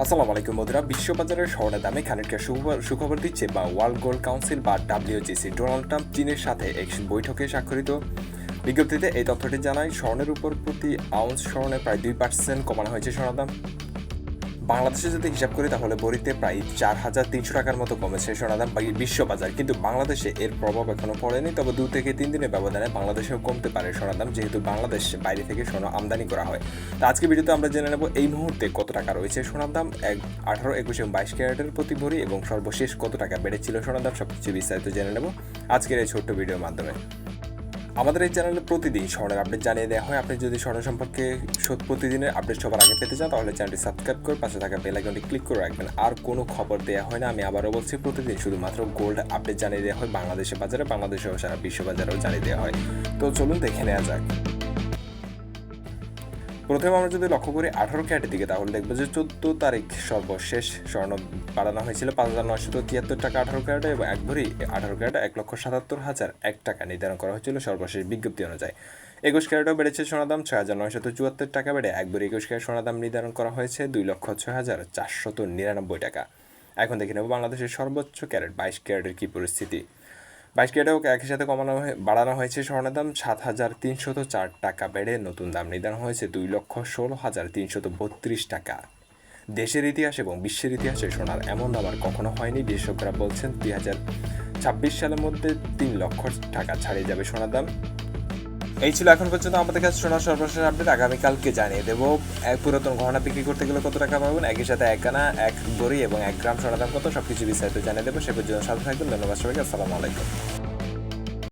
আসসালামু আলাইকুম বন্ধুরা। বিশ্ববাজারের স্বর্ণের দামে খানিকটা সুখবর দিচ্ছে বা ওয়ার্ল্ড গোল্ড কাউন্সিল বা ডাব্লিউজিসি। ডোনাল্ড ট্রাম্প চীনের সাথে এক বৈঠকে স্বাক্ষরিত। বিজ্ঞপ্তিতে এই তথ্যটি জানায়, স্বর্ণের উপর প্রতি আউন্স স্বর্ণে প্রায় দুই পার্সেন্ট কমানো হয়েছে স্বর্ণ দাম। বাংলাদেশে যদি হিসাব করি, তাহলে বড়িতে প্রায় চার হাজার তিনশো টাকার মতো কমেছে সোনার দাম বাকি বিশ্ববাজার। কিন্তু বাংলাদেশে এর প্রভাব এখনও পড়েনি, তবে দু থেকে তিন দিনের ব্যবধানে বাংলাদেশেও কমতে পারে সোনার দাম যেহেতু বাংলাদেশ বাইরে থেকে সোনা আমদানি করা হয়। তো আজকে ভিডিওতে আমরা জেনে নেব এই মুহূর্তে কত টাকা রয়েছে সোনার দাম এক আঠারো, একুশ এবং বাইশ ক্যারেটের প্রতি ভরি, এবং সর্বশেষ কত টাকা বেড়েছিল সোনার দাম সবকিছু বিস্তারিত জেনে নেব আজকের এই ছোট্ট ভিডিওর মাধ্যমে। আমাদের এই চ্যানেলে প্রতিদিন শহরের আপডেট জানিয়ে দেওয়া হয়। আপনি যদি স্বর্ণ সম্পর্কে প্রতিদিনের আপডেট সবার আগে পেতে চান, তাহলে চ্যানেলটি সাবস্ক্রাইব করে পাশে থাকা বেল আইকনটি ক্লিক করে রাখবেন। আর কোনো খবর দেওয়া হয় না, আমি আবারও বলছি, প্রতিদিন শুধুমাত্র গোল্ড আপডেট জানিয়ে দেওয়া হয়। বাংলাদেশের বাজারে বাংলাদেশের সারা বিশ্ব বাজারেও জানিয়ে দেওয়া হয়। তো চলুন দেখে নেওয়া যাক। প্রথমে আমরা যদি লক্ষ্য করি আঠারো ক্যারেটের দিকে, তাহলে দেখব যে চোদ্দ তারিখ সর্বশেষ স্বর্ণ বাড়ানো হয়েছিল, পাঁচ হাজার নয়শত তিয়াত্তর টাকা আঠারো ক্যারেটে এবং এক ভরি আঠারো ক্যারেটে এক লক্ষ সাতাত্তর হাজার এক টাকা নির্ধারণ করা হয়েছিল সর্বশেষ বিজ্ঞপ্তি অনুযায়ী। একুশ ক্যারেটও বেড়েছে সোনার দাম, ছয় হাজার নয়শত চুয়াত্তর টাকা বেড়ে এক ভরি একুশ ক্যারেট সোনার দাম নির্ধারণ করা হয়েছে দুই লক্ষ ছয় হাজার চারশত নিরানব্বই টাকা। এখন দেখে নেব বাংলাদেশের সর্বোচ্চ ক্যারেট, বাইশ ক্যারেটের কী পরিস্থিতি। বাইশ ক্যারেটেও একই সাথে কমানো বাড়ানো হয়েছে স্বর্ণের দাম। সাত হাজার তিনশত চার টাকা বেড়ে নতুন দাম নির্ধারণ হয়েছে দুই লক্ষ ষোলো হাজার তিনশত বত্রিশ টাকা। দেশের ইতিহাস এবং বিশ্বের ইতিহাসে সোনার এমন দাম আর কখনো হয়নি। বিশেষজ্ঞরা বলছেন দুই হাজার ছাব্বিশ সালের মধ্যে তিন লক্ষ টাকা ছাড়িয়ে যাবে সোনার দাম। এই ছিল এখন পর্যন্ত আমাদের কাছে শোনা সর্বশেষ আপডেট। আগামীকালকে জানিয়ে দেবো, এক পুরাতন ঘটনা বিক্রি করতে গেলে কত টাকা পাবেন? একই সাথে এক আনা, এক গড়ি এবং এক গ্রাম সোনার দাম কত? সবকিছু বিস্তারিত জানিয়ে দেবো। সে পর্যন্ত সাথে থাকবেন। ধন্যবাদ সবাইকে। আসসালামু আলাইকুম।